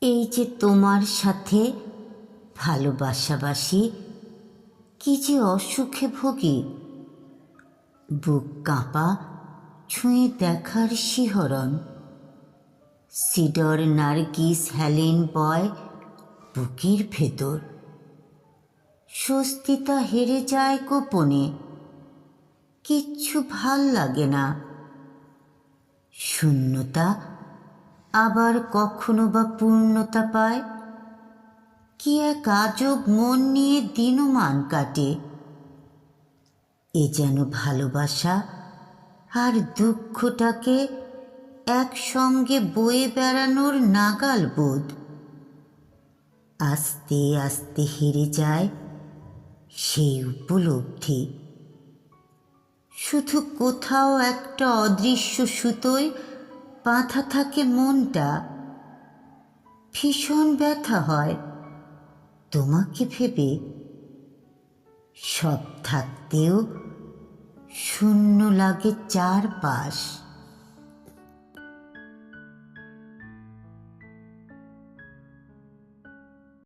এই যে তোমার সাথে ভালোবাসাবাসি, কি যে অসুখে ভোগী। বুক কাঁপা, ছুঁয়ে দেখার শিহরণ। সিডর, নার্গিস, হ্যালেন বয়, বুকের ভেতর। স্বস্তিতা হেরে যায় গোপনে। কিচ্ছু ভালো লাগে না। শূন্যতা আবার কখনো বা পূর্ণতা পায়? কি এক আজব মন নিয়ে দিনমান কাটে? এ যেন ভালোবাসা আর দুঃখটাকে একসঙ্গে বয়ে বেড়ানোর নাগাল বোধ। আস্তে আস্তে হেরে যায় সেই উপলব্ধি। শুধু কোথাও একটা অদৃশ্য সুতোয় বাঁধা থাকে মনটা ভীষণ ব্যথা হয়। তোমাকে ভেবে সব থাকতেও শূন্য লাগে চারপাশ।